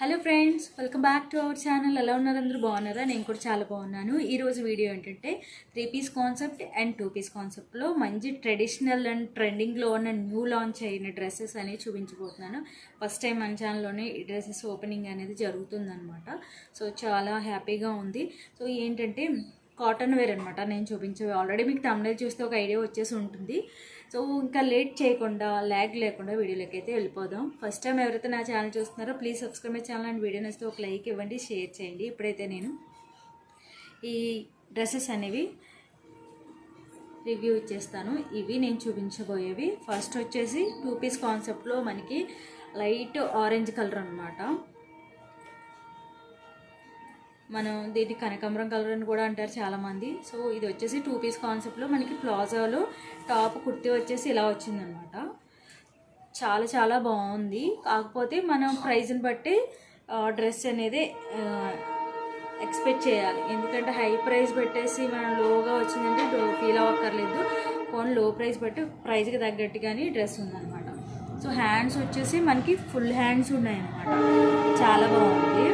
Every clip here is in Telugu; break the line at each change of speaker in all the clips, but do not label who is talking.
Hello friends welcome back to our channel ఎలా ఉన్నారు అందరూ? బాగున్నారా? నేను కూడా చాలా బాగున్నాను. ఈరోజు వీడియో ఏంటంటే three piece concept and two piece కాన్సెప్ట్లో మంచి ట్రెడిషనల్ అండ్ ట్రెండింగ్లో ఉన్న న్యూ లాంచ్ అయిన డ్రెస్సెస్ అనేవి చూపించబోతున్నాను. ఫస్ట్ టైం మన ఛానల్లోనే ఈ డ్రెస్సెస్ ఓపెనింగ్ అనేది జరుగుతుందనమాట సో చాలా హ్యాపీగా ఉంది. సో ఏంటంటే కాటన్ వేర్ అనమాట నేను చూపించేవి. ఆల్రెడీ మీకు తమిళ చూస్తే ఒక ఐడియా వచ్చేసి ఉంటుంది. సో ఇంకా లేట్ చేయకుండా ల్యాగ్ లేకుండా వీడియోలోకి అయితే వెళ్ళిపోదాం. ఫస్ట్ టైం ఎవరైతే నా ఛానల్ చూస్తున్నారో please subscribe my channel and video నచ్చితే ఒక లైక్ ఇవ్వండి షేర్ చేయండి. ఇప్పుడైతే నేను ఈ డ్రెస్సెస్ అనేవి రివ్యూ ఇచ్చేస్తాను. ఇవి నేను చూపించబోయేవి. ఫస్ట్ వచ్చేసి టూ పీస్ కాన్సెప్ట్లో మనకి లైట్ ఆరెంజ్ కలర్ అనమాట మనం దీన్ని కనకాంబరం కలర్ అని కూడా అంటారు చాలామంది. సో ఇది వచ్చేసి టూ పీస్ కాన్సెప్ట్లో మనకి ప్లాజోలో టాప్ కుర్తి వచ్చేసి ఇలా వచ్చిందనమాట. చాలా చాలా బాగుంది. కాకపోతే మనం ప్రైజ్ని బట్టి డ్రెస్ అనేది ఎక్స్పెక్ట్ చేయాలి. ఎందుకంటే హై ప్రైస్ పెట్టేసి మనం లోగా వచ్చిందంటే ఫీల్ అవ్వక్కర్లేదు. ఫోన్లో ప్రైస్ బట్టి ప్రైస్కి తగ్గట్టుగానే డ్రెస్ ఉందన్నమాట సో హ్యాండ్స్ వచ్చేసి మనకి ఫుల్ హ్యాండ్స్ ఉన్నాయన్నమాట. చాలా బాగుంది.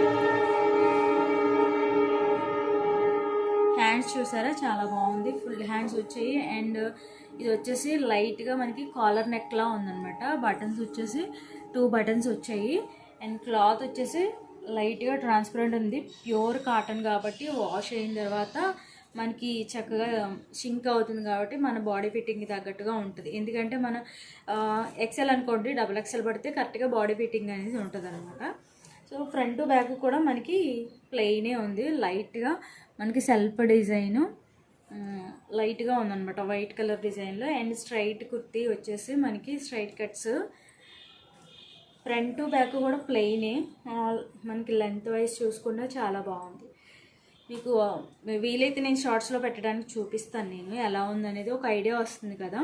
హ్యాండ్స్ చూసారా? చాలా బాగుంది. ఫుల్ హ్యాండ్స్ వచ్చాయి. అండ్ ఇది వచ్చేసి లైట్గా మనకి కాలర్ నెక్లా ఉందనమాట బటన్స్ వచ్చేసి టూ బటన్స్ వచ్చాయి. అండ్ క్లాత్ వచ్చేసి లైట్గా ట్రాన్స్పరెంట్ ఉంది. ప్యూర్ కాటన్ కాబట్టి వాష్ అయిన తర్వాత మనకి చక్కగా షింక్ అవుతుంది కాబట్టి మన బాడీ ఫిట్టింగ్కి తగ్గట్టుగా ఉంటుంది. ఎందుకంటే మన ఎక్సెల్ అనుకోండి డబుల్ ఎక్సెల్ పడితే కరెక్ట్గా బాడీ ఫిట్టింగ్ అనేది ఉంటుంది అనమాట సో ఫ్రంట్ బ్యాక్ కూడా మనకి ప్లెయినే ఉంది. లైట్గా మనకి సెల్ఫ్ డిజైన్ లైట్గా ఉందన్నమాట. వైట్ కలర్ డిజైన్లో అండ్ స్ట్రైట్ కుర్తీ వచ్చేసి మనకి స్ట్రైట్ కట్స్. ఫ్రంట్ బ్యాక్ కూడా ప్లెయినే. మనకి లెంత్ వైజ్ చూసుకున్నా చాలా బాగుంది. మీకు వీలైతే నేను షార్ట్స్లో పెట్టడానికి చూపిస్తాను నేను. ఎలా ఉందనేది ఒక ఐడియా వస్తుంది కదా.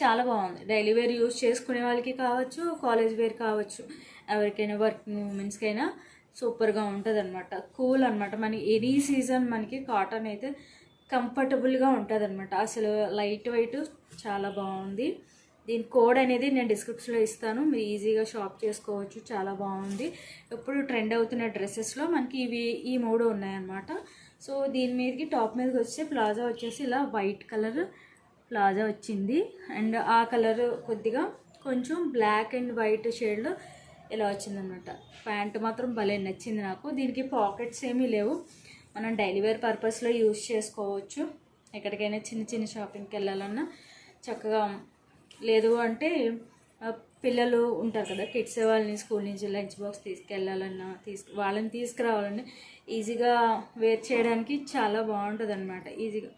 చాలా బాగుంది. డైలీ వేర్ యూజ్ చేసుకునే వాళ్ళకి కావచ్చు కాలేజ్ వేర్ కావచ్చు. ఎవరికైనా వర్కింగ్ ఉమెన్స్కైనా సూపర్గా ఉంటుంది అనమాట కూల్ అనమాట మనకి ఎనీ సీజన్ మనకి కాటన్ అయితే కంఫర్టబుల్గా ఉంటుంది అనమాట అసలు లైట్ వెయిట్ చాలా బాగుంది. దీని కోడ్ అనేది నేను డిస్క్రిప్షన్లో ఇస్తాను. మీరు ఈజీగా షాప్ చేసుకోవచ్చు. చాలా బాగుంది. ఇప్పుడు ట్రెండ్ అవుతున్న డ్రెస్సెస్లో మనకి ఇవి ఈ మూడు ఉన్నాయన్నమాట. సో దీని మీదకి టాప్ మీదకి వచ్చే ప్లాజా వచ్చేసి ఇలా వైట్ కలర్ ప్లాజా వచ్చింది. అండ్ ఆ కలర్ కొద్దిగా కొంచెం బ్లాక్ అండ్ వైట్ షేడ్లో ఇలా వచ్చిందనమాట. ప్యాంట్ మాత్రం భలే నచ్చింది నాకు. దీనికి పాకెట్స్ ఏమీ లేవు. మనం డైలీ వేర్ పర్పస్లో యూజ్ చేసుకోవచ్చు. ఎక్కడికైనా చిన్న చిన్న షాపింగ్కి వెళ్ళాలన్నా చక్కగా లేదు అంటే పిల్లలు ఉంటారు కదా కిడ్స్ వాళ్ళని స్కూల్ నుంచి లంచ్ బాక్స్ తీసుకెళ్ళాలన్నా తీసుకు వాళ్ళని తీసుకురావాలన్నా ఈజీగా వేర్ చేయడానికి చాలా బాగుంటుంది అనమాట ఈజీగా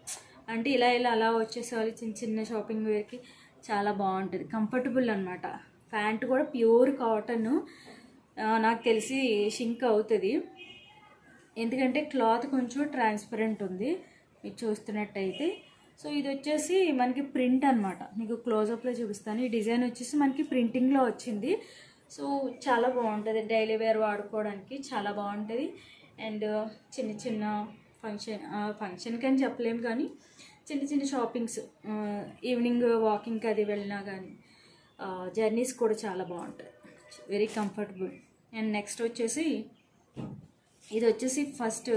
అంటే ఇలా ఇలా అలా వచ్చేసేవాళ్ళు చిన్న చిన్న షాపింగ్ వేర్కి చాలా బాగుంటుంది. కంఫర్టబుల్ అనమాట. ప్యాంట్ కూడా ప్యూర్ కాటన్. నాకు తెలిసి షింక్ అవుతుంది. ఎందుకంటే క్లాత్ కొంచెం ట్రాన్స్పరెంట్ ఉంది మీరు చూస్తున్నట్టయితే. సో ఇది వచ్చేసి మనకి ప్రింట్ అనమాట మీకు క్లోజప్లో చూపిస్తాను. ఈ డిజైన్ వచ్చేసి మనకి ప్రింటింగ్లో వచ్చింది. సో చాలా బాగుంటుంది. డైలీ వేర్ వాడుకోవడానికి చాలా బాగుంటుంది. అండ్ చిన్న చిన్న ఫంక్షన్ ఫంక్షన్కి అని చెప్పలేము కానీ చిన్న చిన్న షాపింగ్స్ ఈవినింగ్ వాకింగ్కి అది వెళ్ళినా కానీ. జర్నీస్ కూడా చాలా బాగుంటాయి. వెరీ కంఫర్టబుల్ అండ్ నెక్స్ట్ వచ్చేసి ఇది వచ్చేసి ఫస్ట్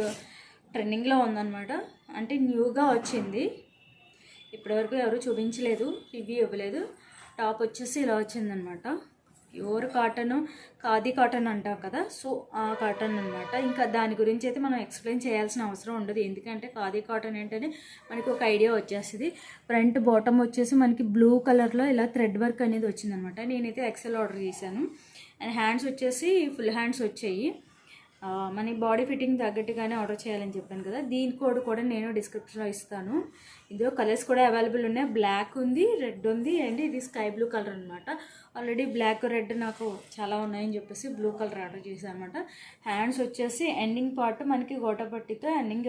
ట్రెండింగ్లో ఉందన్నమాట. అంటే న్యూగా వచ్చింది. ఇప్పటివరకు ఎవరు చూపించలేదు రివ్యూ ఇవ్వలేదు. టాప్ వచ్చేసి ఇలా వచ్చిందనమాట ప్యూర్ కాటన్ ఖాదీ కాటన్ అంటాం కదా. సో ఆ కాటన్ అనమాట ఇంకా దాని గురించి అయితే మనం ఎక్స్ప్లెయిన్ చేయాల్సిన అవసరం ఉండదు. ఎందుకంటే ఖాదీ కాటన్ ఏంటనే మనకి ఒక ఐడియా వచ్చేస్తుంది. ఫ్రంట్ బాటమ్ వచ్చేసి మనకి బ్లూ కలర్లో ఇలా థ్రెడ్ వర్క్ అనేది వచ్చిందనమాట నేనైతే ఎక్సెల్ ఆర్డర్ చేశాను. అండ్ హ్యాండ్స్ వచ్చేసి ఫుల్ హ్యాండ్స్ వచ్చాయి. మన బాడీ ఫిట్టింగ్ తగ్గట్టుగానే ఆర్డర్ చేయాలని చెప్పాను కదా దీని కోడ్ కూడా నేను డిస్క్రిప్షన్లో ఇస్తాను. ఇందులో కలర్స్ కూడా అవైలబుల్ ఉన్నాయి. బ్లాక్ ఉంది రెడ్ ఉంది అండ్ ఇది స్కై బ్లూ కలర్ అనమాట ఆల్రెడీ బ్లాక్ రెడ్ నాకు చాలా ఉన్నాయని చెప్పేసి బ్లూ కలర్ ఆర్డర్ చేశాను అనమాట హ్యాండ్స్ వచ్చేసి ఎండింగ్ పార్ట్ మనకి గోటపట్టితో ఎండింగ్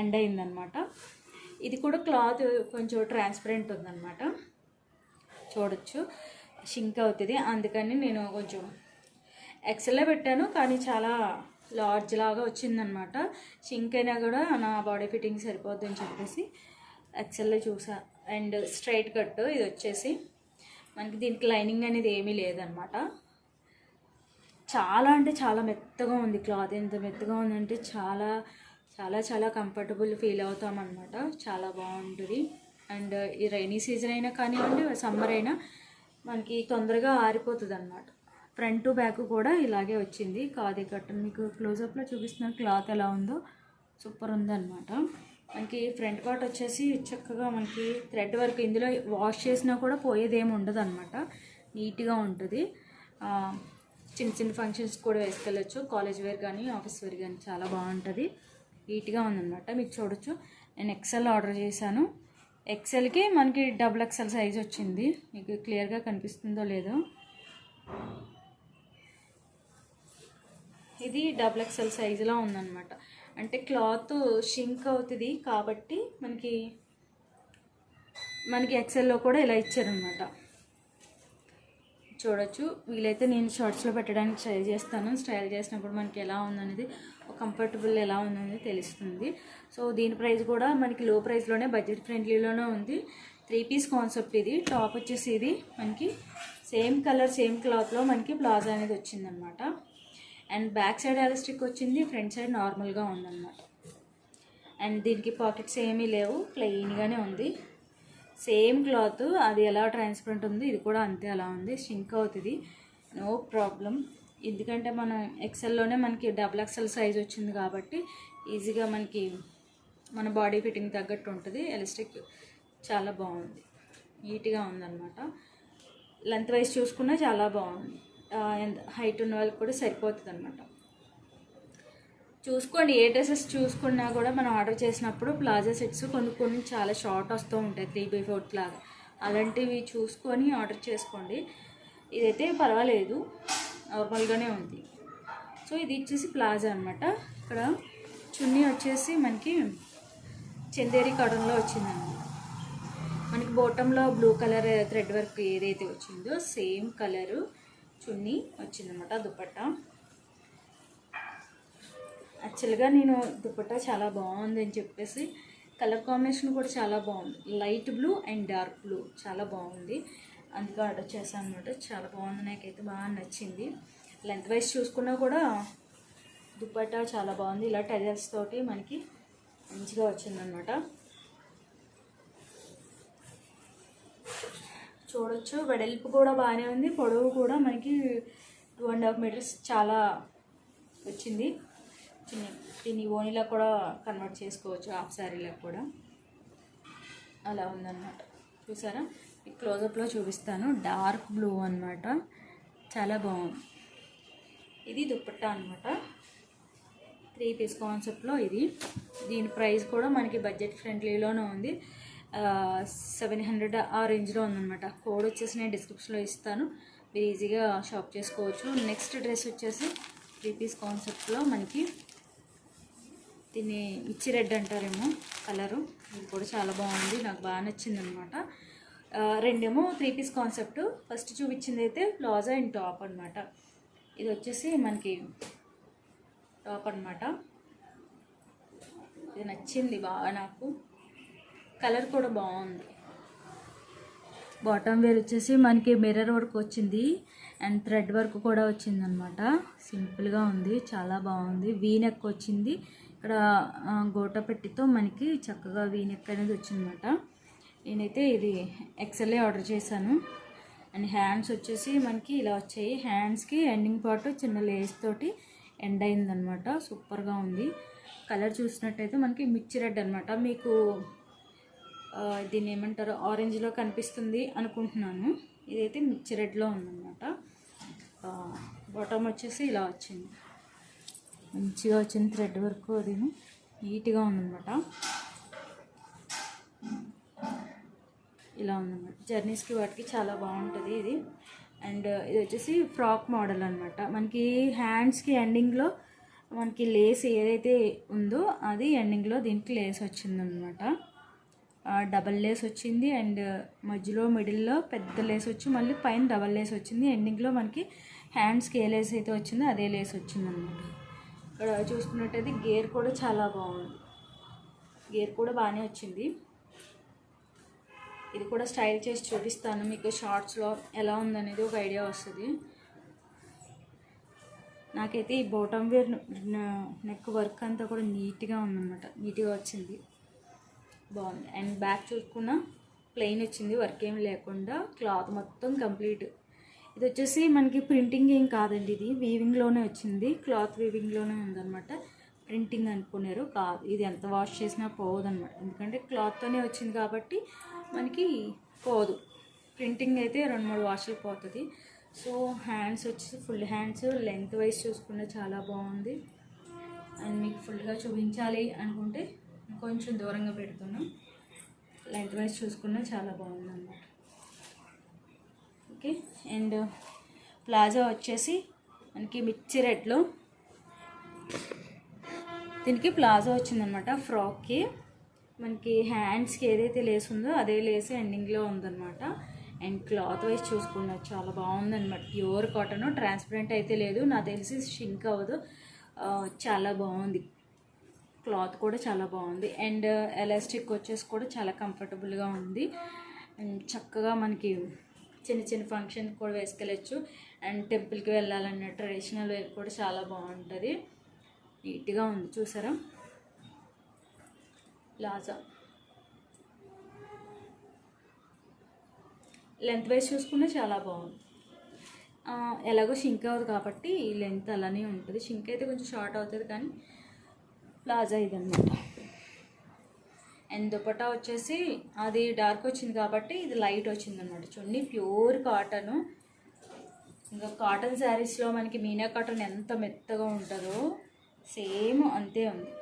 ఎండ్ అయిందనమాట ఇది కూడా క్లాత్ కొంచెం ట్రాన్స్పరెంట్ ఉందన్నమాట. చూడొచ్చు. షింక్ అవుతుంది. అందుకని నేను కొంచెం ఎక్సెల్లో పెట్టాను కానీ చాలా లార్జ్ లాగా వచ్చిందనమాట. షింక్ అయినా కూడా నా బాడీ ఫిట్టింగ్ సరిపోద్ది అని చెప్పేసి ఎక్సెల్లో చూసా. అండ్ స్ట్రైట్ కట్ ఇది వచ్చేసి మనకి దీనికి లైనింగ్ అనేది ఏమీ లేదనమాట. చాలా అంటే చాలా మెత్తగా ఉంది క్లాత్. ఎంత మెత్తగా ఉందంటే చాలా చాలా చాలా కంఫర్టబుల్ ఫీల్ అవుతాం అనమాట చాలా బాగుంటుంది. అండ్ ఈ రైనీ సీజన్ అయినా కానివ్వండి సమ్మర్ అయినా మనకి తొందరగా ఆరిపోతుంది అనమాట ఫ్రంట్ బ్యాక్ కూడా ఇలాగే వచ్చింది. కాది కట్టన్ మీకు క్లోజప్లో చూపిస్తున్న క్లాత్ ఎలా ఉందో సూపర్ ఉందన్నమాట. మనకి ఫ్రంట్ పార్ట్ వచ్చేసి చక్కగా మనకి థ్రెడ్ వర్క్ ఇందులో వాష్ చేసినా కూడా పోయేదేమి ఉండదు అనమాట నీట్గా ఉంటుంది. చిన్న చిన్న ఫంక్షన్స్ కూడా వేసుకెళ్ళచ్చు. కాలేజ్ వేర్ కానీ ఆఫీస్ వేర్ కానీ చాలా బాగుంటుంది. నీట్గా ఉందన్నమాట. మీకు చూడొచ్చు. నేను ఎక్సెల్ ఆర్డర్ చేశాను. ఎక్సెల్కి మనకి డబుల్ ఎక్సెల్ సైజ్ వచ్చింది. మీకు క్లియర్గా కనిపిస్తుందో లేదో. ఇది డబుల్ ఎక్సెల్ సైజులో ఉందన్నమాట. అంటే క్లాత్ షింక్ అవుతుంది కాబట్టి మనకి మనకి ఎక్సెల్లో కూడా ఇలా ఇచ్చారనమాట చూడొచ్చు. వీలైతే నేను షార్ట్స్లో పెట్టడానికి ట్రై చేస్తాను. స్టైల్ చేసినప్పుడు మనకి ఎలా ఉందనేది కంఫర్టబుల్ ఎలా ఉందనేది తెలుస్తుంది. సో దీని ప్రైస్ కూడా మనకి లో ప్రైస్లోనే బడ్జెట్ ఫ్రెండ్లీలోనే ఉంది. త్రీ పీస్ కాన్సెప్ట్ ఇది. టాప్ వచ్చేసి ఇది. మనకి సేమ్ కలర్ సేమ్ క్లాత్లో మనకి ప్లాజా అనేది వచ్చిందనమాట అండ్ బ్యాక్ సైడ్ ఎలాస్టిక్ వచ్చింది ఫ్రంట్ సైడ్ నార్మల్గా ఉందన్నమాట. అండ్ దీనికి పాకెట్స్ ఏమీ లేవు ప్లెయిన్గానే ఉంది. సేమ్ క్లాత్ అది ఎలా ట్రాన్స్పరెంట్ ఉంది ఇది కూడా అంతే అలా ఉంది షింక్ అవుతుంది. నో ప్రాబ్లం ఎందుకంటే మనం ఎక్సెల్లోనే మనకి డబుల్ ఎక్సెల్ సైజ్ వచ్చింది కాబట్టి ఈజీగా మనకి మన బాడీ ఫిట్టింగ్ తగ్గట్టు ఉంటుంది. ఎలాస్టిక్ చాలా బాగుంది. నీట్గా ఉందన్నమాట. లెంత్ వైజ్ చూసుకున్నా చాలా బాగుంది. హైట్ ఉన్న వాళ్ళకి కూడా సరిపోతుంది అనమాట చూసుకోండి ఏ డ్రెస్సెస్ చూసుకున్నా కూడా మనం ఆర్డర్ చేసినప్పుడు ప్లాజా సెట్స్ కొన్ని కొన్ని చాలా షార్ట్ వస్తూ ఉంటాయి త్రీ బై ఫోర్త్ లాగా. అలాంటివి చూసుకొని ఆర్డర్ చేసుకోండి. ఇదైతే పర్వాలేదు నార్మల్గానే ఉంది. సో ఇది వచ్చేసి ప్లాజా అనమాట ఇక్కడ చున్నీ వచ్చేసి మనకి చందేరి కాటన్లో వచ్చిందన్నమాట మనకి బోటంలో బ్లూ కలర్ థ్రెడ్ వర్క్ ఏదైతే వచ్చిందో సేమ్ కలరు చున్నీ వచ్చిందనమాట దుపట్టా. యాక్చువల్గా నేను దుపట్టా చాలా బాగుంది అని చెప్పేసి కలర్ కాంబినేషన్ కూడా చాలా బాగుంది. Light blue and dark blue చాలా బాగుంది. అందుకే ఆర్డర్ చేశాను అనమాట. చాలా బాగుంది నాకైతే బాగా నచ్చింది. లెంత్ వైజ్ చూసుకున్నా కూడా దుపట్టా చాలా బాగుంది. ఇలా టెజల్స్ తోటి మనకి మంచిగా వచ్చిందనమాట. చూడొచ్చు. వెడల్పు కూడా బాగానే ఉంది. పొడవు కూడా మనకి టూ అండ్ హాఫ్ మీటర్స్ చాలా వచ్చింది. చిన్న దీన్ని ఓనీలో కూడా కన్వర్ట్ చేసుకోవచ్చు. హాఫ్ శారీలకు కూడా. అలా ఉందన్నమాట. చూసారా? ఈ క్లోజప్లో చూపిస్తాను. డార్క్ బ్లూ అన్నమాట. చాలా బాగుంది. ఇది దుప్పట్టా అనమాట త్రీ పీస్ కాన్సెప్ట్లో ఇది. దీని ప్రైస్ కూడా మనకి బడ్జెట్ ఫ్రెండ్లీలోనే ఉంది. సెవెన్ హండ్రెడ్ ఆ రేంజ్లో ఉందన్నమాట. కోడ్ వచ్చేసి నేను డిస్క్రిప్షన్లో ఇస్తాను. మీరు ఈజీగా షాప్ చేసుకోవచ్చు. నెక్స్ట్ డ్రెస్ వచ్చేసి త్రీ పీస్ కాన్సెప్ట్లో మనకి దీన్ని మిర్చి రెడ్ అంటారేమో కలరు. ఇది కూడా చాలా బాగుంది. నాకు బాగా నచ్చింది అనమాట రెండేమో త్రీ పీస్ కాన్సెప్ట్ ఫస్ట్ చూపించింది అయితే ప్లాజా అండ్ టాప్ అనమాట ఇది వచ్చేసి మనకి టాప్ అనమాట ఇది నచ్చింది బాగా నాకు. కలర్ కూడా బాగుంది. బాటమ్ వేర్ వచ్చేసి మనకి మిర్రర్ వర్క్ వచ్చింది. అండ్ థ్రెడ్ వర్క్ కూడా వచ్చింది అనమాట సింపుల్గా ఉంది చాలా బాగుంది. వీ నెక్ వచ్చింది. ఇక్కడ గోట పెట్టితో మనకి చక్కగా వీనెక్ అనేది వచ్చిందన్నమాట నేనైతే ఇది ఎక్సెల్ఏ ఆర్డర్ చేశాను. అండ్ హ్యాండ్స్ వచ్చేసి మనకి ఇలా వచ్చాయి. హ్యాండ్స్కి ఎండింగ్ పాటు చిన్న లేస్ తోటి ఎండ్ అయిందనమాట. సూపర్గా ఉంది. కలర్ చూసినట్టయితే మనకి మిర్చి రెడ్ అనమాట. మీకు దీన్ని ఏమంటారు ఆరెంజ్లో కనిపిస్తుంది అనుకుంటున్నాను. ఇదైతే మిర్చి రెడ్లో ఉందన్నమాట. బాటమ్ వచ్చేసి ఇలా వచ్చింది. మంచిగా వచ్చింది థ్రెడ్ వర్క్ అది నీట్గా ఉందన్నమాట. ఇలా ఉందన్నమాట. జర్నీస్కి వాటికి చాలా బాగుంటుంది ఇది. అండ్ ఇది వచ్చేసి ఫ్రాక్ మోడల్ అనమాట మనకి హ్యాండ్స్కి ఎండింగ్లో మనకి లేస్ ఏదైతే ఉందో అది ఎండింగ్లో దీనికి లేస్ వచ్చిందనమాట డబల్ లేస్ వచ్చింది అండ్ మధ్యలో మిడిల్లో పెద్ద లేస్ వచ్చి మళ్ళీ పైన డబల్ లేస్ వచ్చింది. ఎండింగ్లో మనకి హ్యాండ్స్కి ఏ లేస్ అయితే వచ్చిందో అదే లేస్ వచ్చిందనమాట. ఇక్కడ చూసుకున్నట్టయితే గేర్ కూడా చాలా బాగుంది. గేర్ కూడా బాగానే వచ్చింది. ఇది కూడా స్టైల్ చేసి చూపిస్తాను. మీకు షార్ట్స్లో ఎలా ఉందనేది ఒక ఐడియా వస్తుంది. నాకైతే ఈ బాటమ్ వేర్ నెక్ వర్క్ అంతా కూడా నీట్గా ఉందన్నమాట. నీట్గా వచ్చింది. బాగుంది. అండ్ బ్యాక్ చూసుకున్న ప్లెయిన్ వచ్చింది. వర్క్ ఏం లేకుండా క్లాత్ మొత్తం కంప్లీట్. ఇది వచ్చేసి మనకి ప్రింటింగ్ ఏం కాదండి ఇది. వీవింగ్లోనే వచ్చింది. క్లాత్ వీవింగ్లోనే ఉందన్నమాట. ప్రింటింగ్ అనుకున్నారు. కాదు ఇది ఎంత వాష్ చేసినా పోదన్నమాట ఎందుకంటే క్లాత్తోనే వచ్చింది కాబట్టి మనకి పోదు. ప్రింటింగ్ అయితే రెండు మూడు వాషులు పోతుంది. సో హ్యాండ్స్ వచ్చి ఫుల్ హ్యాండ్స్ లెంత్ వైజ్ చూసుకుంటే చాలా బాగుంది. అండ్ మీకు ఫుల్గా చూపించాలి అనుకుంటే కొంచెం దూరంగా పెడుతున్నాం. లెంత్ వైజ్ చూసుకున్నా చాలా బాగుంది అన్నమాట ఓకే అండ్ ప్లాజా వచ్చేసి మనకి మిర్చి రెడ్లో. దీనికి ప్లాజా వచ్చిందనమాట ఫ్రాక్కి. మనకి హ్యాండ్స్కి ఏదైతే లేస్ ఉందో అదే లేస్ ఎండింగ్లో ఉందన్నమాట. అండ్ క్లాత్ వైజ్ చూసుకున్నా చాలా బాగుందన్నమాట. ప్యూర్ కాటన్ ట్రాన్స్పరెంట్ అయితే లేదు. నాకు తెలిసి షింక్ అవ్వదు. చాలా బాగుంది. క్లాత్ కూడా చాలా బాగుంది. అండ్ ఎలాస్టిక్ వచ్చేసి కూడా చాలా కంఫర్టబుల్గా ఉంది. అండ్ చక్కగా మనకి చిన్న చిన్న ఫంక్షన్ కూడా వేసుకెళ్ళచ్చు. అండ్ టెంపుల్కి వెళ్ళాలన్న ట్రెడిషనల్ వేర్ కూడా చాలా బాగుంటుంది. నీట్గా ఉంది. చూసారా? ప్లాజా లెంత్ వైజ్ చూసుకున్నా చాలా బాగుంది. ఎలాగో షింక్ అవ్వదు కాబట్టి ఈ లెంత్ అలానే ఉంటుంది. షింక్ అయితే కొంచెం షార్ట్ అవుతుంది కానీ ప్లాజా ఇదన్నమాట. అండ్ దుపట్టా వచ్చేసి అది డార్క్ వచ్చింది కాబట్టి ఇది లైట్ వచ్చింది అనమాట చూడండి ప్యూర్ కాటన్. ఇంకా కాటన్ శారీస్లో మనకి మీనా కాటన్ ఎంత మెత్తగా ఉంటుందో సేమ్ అంతే ఉంది.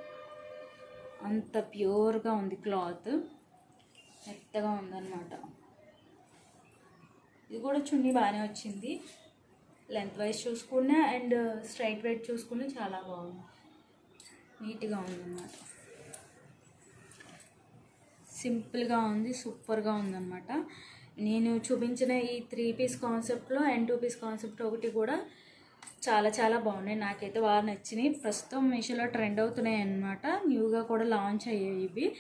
అంత ప్యూర్గా ఉంది క్లాత్. మెత్తగా ఉందన్నమాట. ఇది కూడా చున్నీ బాగానే వచ్చింది. లెంత్ వైజ్ చూసుకున్నా అండ్ స్ట్రైట్ వెయిట్ చూసుకున్నా చాలా బాగుంది. నీట్గా ఉందన్నమాట. సింపుల్గా ఉంది సూపర్గా ఉందన్నమాట. నేను చూపించిన ఈ త్రీ పీస్ కాన్సెప్ట్లో అండ్ టూ పీస్ కాన్సెప్ట్ ఒకటి కూడా చాలా చాలా బాగున్నాయి. నాకైతే బాగా నచ్చినాయి. ప్రస్తుతం మీషోలో ట్రెండ్ అవుతున్నాయి అన్నమాట. న్యూగా కూడా లాంచ్ అయ్యాయి ఇవి.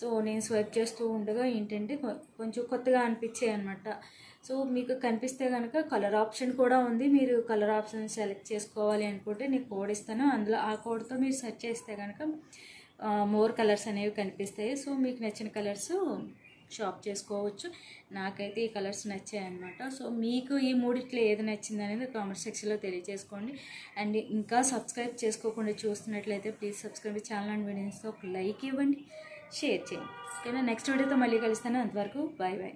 సో నేను స్వైప్ చేస్తూ ఉండగా ఏంటంటే కొ- కొంచెం కొత్తగా అనిపించాయి అనమాట సో మీకు కనిపిస్తే కనుక కలర్ ఆప్షన్ కూడా ఉంది. మీరు కలర్ ఆప్షన్ సెలెక్ట్ చేసుకోవాలి అనుకుంటే నేను కోడ్ ఇస్తాను. అందులో ఆ కోడ్తో మీరు సెర్చ్ చేస్తే కనుక మోర్ కలర్స్ అనేవి కనిపిస్తాయి. సో మీకు నచ్చిన కలర్స్ షాప్ చేసుకోవచ్చు. నాకైతే ఈ కలర్స్ నచ్చాయి అనమాట సో మీకు ఈ మూడిట్లో ఏది నచ్చింది అనేది కామెంట్ సెక్షన్లో తెలియజేసుకోండి. అండ్ ఇంకా సబ్స్క్రైబ్ చేసుకోకుండా చూస్తున్నట్లయితే ప్లీజ్ సబ్స్క్రైబ్ ఛానల్ అండ్ వీడియోస్తో ఒక లైక్ ఇవ్వండి. షేర్ చేయండి. ఓకేనా? నెక్స్ట్ వీడియోతో మళ్ళీ కలుస్తాను. అంతవరకు బాయ్ బాయ్